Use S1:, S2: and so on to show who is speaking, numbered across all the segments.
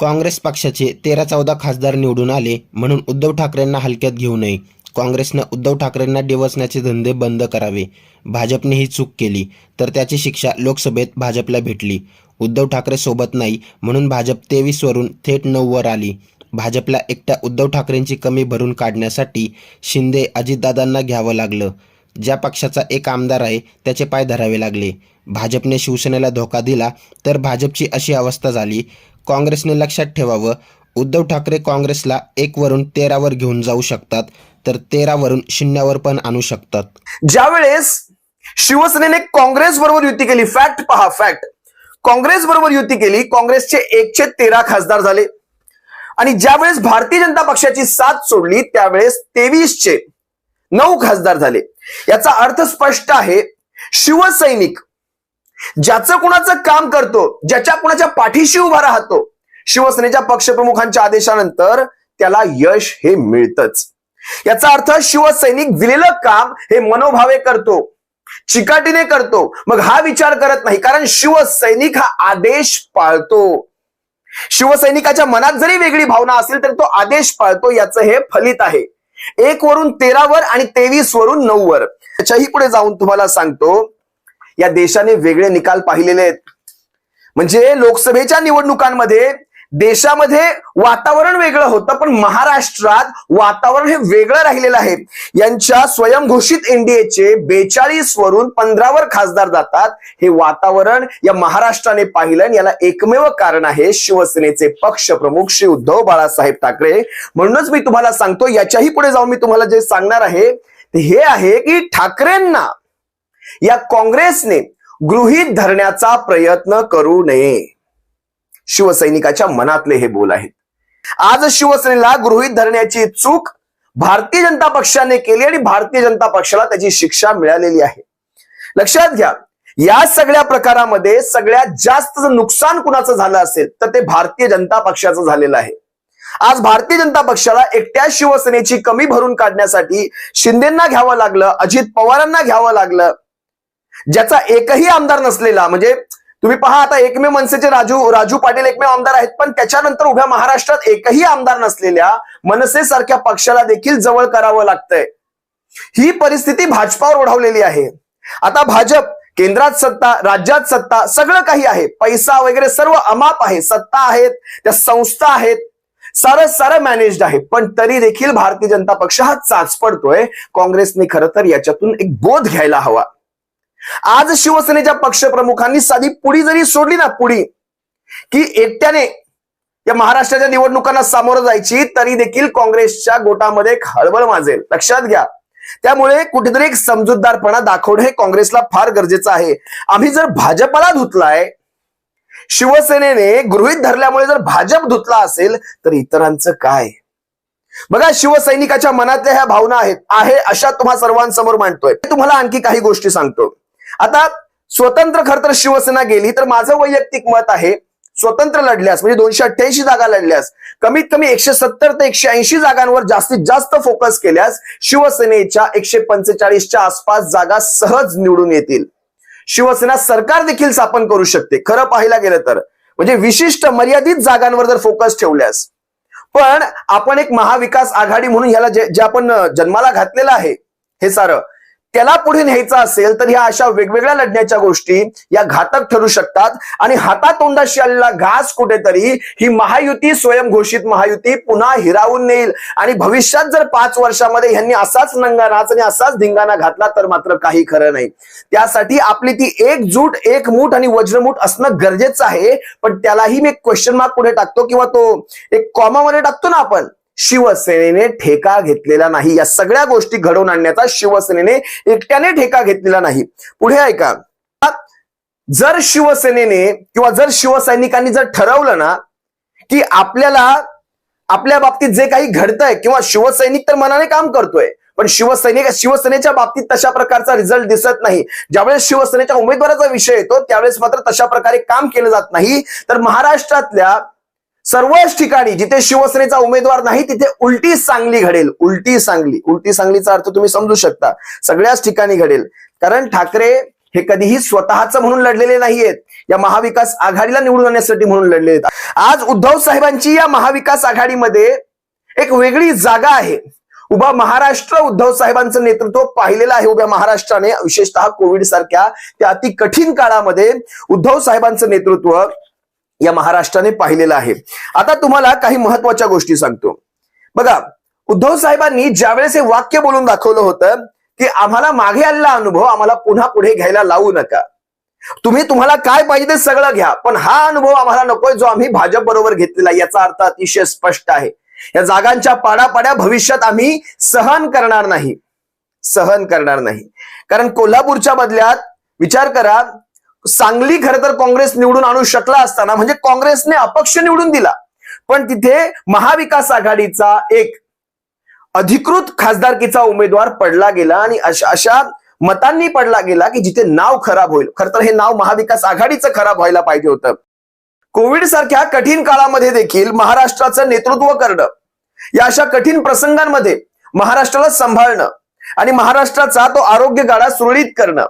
S1: काँग्रेस पक्षाचे तेरा चौदा खासदार निवडून आले म्हणून उद्धव ठाकरेंना हलक्यात घेऊ नये. काँग्रेसनं उद्धव ठाकरेंना डिवसण्याचे धंदे बंद करावे. भाजपने ही चूक केली तर त्याची शिक्षा लोकसभेत भाजपला भेटली. उद्धव ठाकरे सोबत नाही म्हणून भाजप तेवीसवरून थेट नऊवर आली. भाजपला एकट्या उद्धव ठाकरेंची कमी भरून काढण्यासाठी शिंदे अजितदादांना घ्यावं लागलं. ज्या पक्षाचा एक आमदार आहे त्याचे पाय धरावे लागले. भाजपने शिवसेनेला धोका दिला तर भाजपची अशी अवस्था झाली. काँग्रेसने लक्षात ठेवावं. उद्धव ठाकरे काँग्रेसला एक वरून तेरावर घेऊन जाऊ शकतात तर तेरावरून शून्यावर पण आणू शकतात.
S2: ज्यावेळेस शिवसेनेने काँग्रेस बरोबर युती केली फॅक्ट पहा फॅक्ट काँग्रेस बरोबर युती केली काँग्रेसचे एकशे तेरा खासदार झाले. आणि ज्यावेळेस भारतीय जनता पक्षाची साथ सोडली त्यावेळेस तेवीसचे नऊ खासदार झाले. याचा अर्थ स्पष्ट आहे शिवसैनिक ज्याचं कुणाचं काम करतो ज्याच्या कुणाच्या पाठीशी उभा राहतो शिवसेनेच्या पक्षप्रमुखांच्या आदेशानंतर त्याला यश हे मिळतच. याचा अर्थ शिवसैनिक दिलेलं काम हे मनोभावे करतो चिकाटीने करतो मग हा विचार करत नाही कारण शिवसैनिक हा आदेश पाळतो. शिवसैनिकाच्या मनात जरी वेगळी भावना असेल तर तो आदेश पाळतो याचं हे फलित आहे. एक वरून तेरावर आणि तेवीस वरून नऊ वर त्याच्याही पुढे जाऊन तुम्हाला सांगतो या देशाने वेगळे निकाल पाहिलेले आहेत. म्हणजे लोकसभेच्या निवडणुकांमध्ये देशामध्ये वातावरण वेगळं होतं पण महाराष्ट्रात वातावरण हे वेगळं राहिलेलं आहे. यांच्या स्वयंघोषित एनडीएचे बेचाळीस वरून पंधरावर खासदार जातात. हे वातावरण या महाराष्ट्राने पाहिलं आणि याला एकमेव कारण आहे शिवसेनेचे पक्ष प्रमुख श्री उद्धव बाळासाहेब ठाकरे. म्हणूनच मी तुम्हाला सांगतो याच्याही पुढे जाऊन मी तुम्हाला जे सांगणार आहे ते हे आहे की ठाकरेंना या काँग्रेसने गृहीत धरण्याचा प्रयत्न करू नये. शिवसैनिकाच्या मनातले हे बोल आहेत. आज शिवसेनेला गृहीत धरण्याची चूक भारतीय जनता पक्षाने केली आणि भारतीय जनता पक्षाला त्याची शिक्षा मिळालेली आहे. लक्षात घ्या या सगळ्या प्रकारामध्ये सगळ्यात जास्त नुकसान कुणाचं झालं असेल तर ते भारतीय जनता पक्षाचं झालेलं आहे. आज भारतीय जनता पक्षाला एकट्या शिवसेनेची कमी भरून काढण्यासाठी शिंदेना घ्यावं लागलं अजित पवारांना घ्यावं लागलं ज्याचा एकही आमदार नसलेला म्हणजे तुम्ही पहा आता एकमेव मनसेचे राजू राजू पाटील एकमेव आमदार आहेत पण त्याच्यानंतर उभ्या महाराष्ट्रात एकही आमदार नसलेल्या मनसेसारख्या पक्षाला देखील जवळ करावं लागतंय. ही परिस्थिती भाजपावर ओढावलेली आहे. आता भाजप केंद्रात सत्ता राज्यात सत्ता सगळं काही आहे. पैसा वगैरे सर्व अमाप आहे. सत्ता आहेत त्या संस्था आहेत सारं सारं मॅनेज्ड आहे. पण तरी देखील भारतीय जनता पक्ष हा चाच पडतोय काँग्रेसने खरं तर याच्यातून एक बोध घ्यायला हवा. आज शिवसेनेच्या पक्षप्रमुखांनी साधी पुढी जरी सोडली ना पुढी की एकट्याने या महाराष्ट्राच्या निवडणुकांना सामोरं जायची तरी देखील काँग्रेसच्या गोटामध्ये एक हळबळ माजेल. लक्षात घ्या. त्यामुळे कुठेतरी एक समजूतदारपणा दाखवणं हे काँग्रेसला फार गरजेचं आहे. आम्ही जर भाजपला धुतलाय शिवसेनेने गृहीत धरल्यामुळे जर भाजप धुतला असेल तर इतरांचं काय? बघा शिवसैनिकाच्या मनातल्या ह्या भावना आहेत आहे अशा तुम्हा सर्वांसमोर मांडतोय. तुम्हाला आणखी काही गोष्टी सांगतो. आता स्वतंत्र खर तर शिवसेना गेली तर माझं वैयक्तिक मत आहे स्वतंत्र लढल्यास म्हणजे दोनशे अठ्ठ्याऐंशी जागा लढल्यास कमीत कमी एकशे सत्तर ते एकशे ऐंशी जागांवर जास्तीत जास्त फोकस केल्यास शिवसेनेच्या एकशे पंचेचाळीसच्या आसपास जागा सहज निवडून येतील. शिवसेना सरकार देखील स्थापन करू शकते. खरं पाहायला गेलं तर. म्हणजे विशिष्ट मर्यादित जागांवर जर फोकस ठेवल्यास. पण आपण एक महाविकास आघाडी म्हणून ह्याला जे जे आपण जन्माला घातलेलं आहे हे सारं. त्याला पुढे न्यायचं असेल तर ह्या अशा वेगवेगळ्या लढण्याच्या गोष्टी या घातक ठरू शकतात. आणि हातातोंडाशी आलेला घास कुठेतरी ही महायुती स्वयंघोषित महायुती पुन्हा हिरावून नेईल. आणि भविष्यात जर पाच वर्षामध्ये ह्यांनी असाच नंगा नाच आणि असाच धिंगाणा घातला तर मात्र काही खरं नाही. त्यासाठी आपली ती एकजूट एक मूठ आणि वज्रमूठ असणं गरजेचं आहे. पण त्यालाही मी क्वेश्चन मार्क पुढे टाकतो किंवा तो एक कॉमामध्ये टाकतो ना आपण. शिवसेनेने ठेका घेतलेला नाही. या सगळ्या गोष्टी घडवून आणण्याचा शिवसेनेने एकट्याने ठेका घेतलेला नाही. पुढे ऐका. जर शिवसेनेने किंवा जर शिवसैनिकांनी जर ठरवलं ना की आपल्याला आपल्या बाबतीत जे काही घडतंय किंवा शिवसैनिक तर मनाने काम करतोय पण शिवसैनिक शिवसेनेच्या बाबतीत तशा प्रकारचा रिझल्ट दिसत नाही. ज्यावेळेस शिवसेनेच्या उमेदवाराचा विषय येतो त्यावेळेस मात्र तशा प्रकारे काम केलं जात नाही. तर महाराष्ट्रातल्या सर्वच ठिकाणी जिथे शिवसेनेचा उमेदवार नाही तिथे उलटी सांगली घडेल. उलटी सांगली. उलटी सांगलीचा अर्थ तुम्ही समजू शकता. सगळ्याच ठिकाणी घडेल. कारण ठाकरे हे कधीही स्वतःच म्हणून लढलेले नाहीयेत. या महाविकास आघाडीला निवडून आणण्यासाठी म्हणून लढले आहेत. आज उद्धव साहेबांची या महाविकास आघाडीमध्ये एक वेगळी जागा आहे. उभा महाराष्ट्र उद्धव साहेबांचं नेतृत्व पाहिलेलं आहे उभ्या महाराष्ट्राने. विशेषतः कोविड सारख्या त्या अति कठीण काळामध्ये उद्धव साहेबांचं नेतृत्व या महाराष्ट्राने पाहिलेलं आहे. आता तुम्हाला काही महत्त्वाच्या गोष्टी सांगतो. बघा उद्धव साहेबांनी ज्यावेळेस हे वाक्य बोलून दाखवलं होतं की आम्हाला मागे आलेला अनुभव आम्हाला पुन्हा पुढे घ्यायला लावू नका. तुम्ही तुम्हाला काय पाहिजे ते सगळं घ्या पण हा अनुभव आम्हाला नकोय जो आम्ही भाजप बरोबर घेतलेला आहे. याचा अर्थ अतिशय स्पष्ट आहे. या जागांच्या पाडापाड्या भविष्यात आम्ही सहन करणार नाही. सहन करणार नाही. कारण कोल्हापूरच्या बदल्यात विचार करा सांगली खरं तर काँग्रेस निवडून आणू शकला असताना म्हणजे काँग्रेसने अपक्ष निवडून दिला. पण तिथे महाविकास आघाडीचा एक अधिकृत खासदारकीचा उमेदवार पडला गेला आणि अशा अशा मतांनी पडला गेला की जिथे नाव खराब होईल. खरं तर हे नाव महाविकास आघाडीचं खराब व्हायला पाहिजे होतं. कोविड सारख्या कठीण काळामध्ये देखील महाराष्ट्राचं नेतृत्व करणं या अशा कठीण प्रसंगांमध्ये महाराष्ट्राला सांभाळणं आणि महाराष्ट्राचा तो आरोग्य गाडा सुरळीत करणं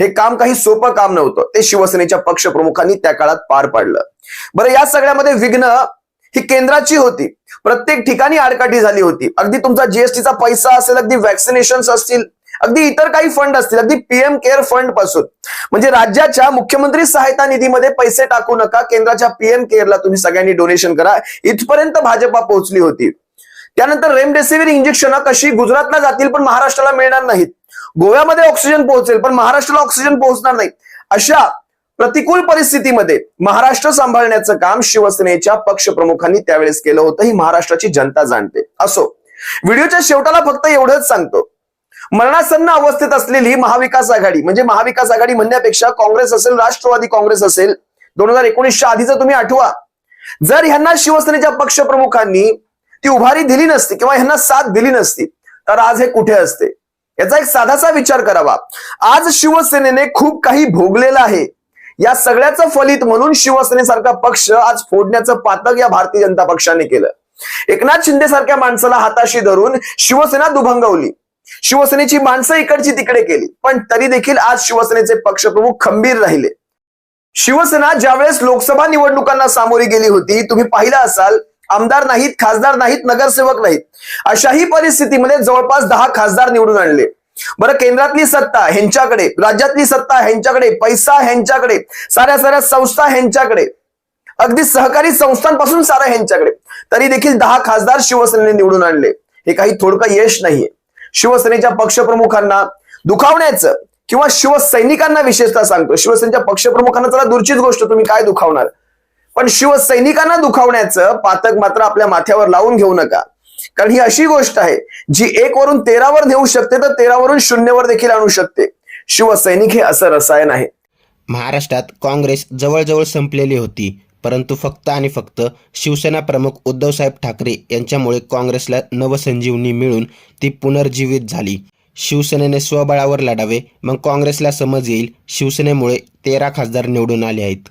S2: हे काम काही सोपं काम नव्हतं. ते शिवसेनेच्या पक्षप्रमुखांनी त्या काळात पार पाडलं. बरं या सगळ्यामध्ये विघ्न ही केंद्राची होती. प्रत्येक ठिकाणी आडकाठी झाली होती. अगदी तुमचा जीएसटीचा पैसा असेल अगदी व्हॅक्सिनेशन्स असतील अगदी इतर काही फंड असतील अगदी पीएम केअर फंडपासून. म्हणजे राज्याच्या मुख्यमंत्री सहायता निधीमध्ये पैसे टाकू नका केंद्राच्या पीएम केअरला तुम्ही सगळ्यांनी डोनेशन करा. इथपर्यंत भाजपा पोहोचली होती. त्यानंतर रेमडेसिवीर इंजेक्शन कशी गुजरातला जातील पण महाराष्ट्राला मिळणार नाहीत. गोव्यामध्ये ऑक्सिजन पोहोचेल पण महाराष्ट्राला ऑक्सिजन पोहोचणार नाही अशा प्रतिकूल परिस्थितीमध्ये महाराष्ट्र सांभाळण्याचं काम शिवसेनेच्या पक्षप्रमुखांनी त्यावेळेस केलं होतं. ही महाराष्ट्राची जनता जाणते. असो व्हिडिओच्या शेवटाला फक्त एवढंच सांगतो. मरणासन्न अवस्थेत असलेली महाविकास आघाडी म्हणजे महाविकास आघाडी म्हणण्यापेक्षा काँग्रेस असेल राष्ट्रवादी काँग्रेस असेल दोन हजार एकोणीसच्या आधीचा तुम्ही आठवा. जर ह्यांना शिवसेनेच्या पक्षप्रमुखांनी ती उभारी दिली नसती किंवा ह्यांना साथ दिली नसती तर आज हे कुठे असते? याचा एक साधासा विचार करावा. आज शिवसेनेने खूप काही भोगलेलं आहे. या सगळ्याचं फलित म्हणून शिवसेनेसारखा पक्ष आज फोडण्याचं पातक या भारतीय जनता पक्षाने केलं. एकनाथ शिंदे सारख्या माणसाला हाताशी धरून शिवसेना दुभंगवली. शिवसेनेची माणसं इकडची तिकडे केली पण तरी देखील आज शिवसेनेचे पक्षप्रमुख खंबीर राहिले. शिवसेना ज्यावेळेस लोकसभा निवडणुकांना सामोरी गेली होती तुम्ही पाहिलं असाल आमदार नाहीत खासदार नाहीत नगरसेवक नाहीत. अशाही परिस्थितीमध्ये जवळपास दहा खासदार निवडून आणले. बरं केंद्रातली सत्ता ह्यांच्याकडे राज्यातली सत्ता ह्यांच्याकडे पैसा ह्यांच्याकडे साऱ्या साऱ्या संस्था ह्यांच्याकडे अगदी सहकारी संस्थांपासून सारा ह्यांच्याकडे. तरी देखील दहा खासदार शिवसेनेने निवडून आणले. हे काही थोडकं यश नाहीये. शिवसेनेच्या पक्षप्रमुखांना दुखावण्याचं किंवा शिवसैनिकांना विशेषतः सांगतो. शिवसेनेच्या पक्षप्रमुखांना जरा दूरचीच गोष्ट तुम्ही काय दुखावणार? पण शिवसैनिकांना दुखावण्याचं पातक मात्र आपल्या माथ्यावर लावून घेऊ नका. कारण ही अशी गोष्ट आहे जी एक वरून तेरावर नेऊ शकते तर तेरावरून शून्यवर देखील आणू शकते. शिवसैनिक हे असं रसायन आहे.
S1: महाराष्ट्रात काँग्रेस जवळजवळ संपलेली होती परंतु फक्त आणि फक्त शिवसेना प्रमुख उद्धवसाहेब ठाकरे यांच्यामुळे काँग्रेसला नवसंजीवनी मिळून ती पुनर्जीवित झाली. शिवसेनेने स्वबळावर लढावे मग काँग्रेसला समज येईल शिवसेनेमुळे तेरा खासदार निवडून आले आहेत.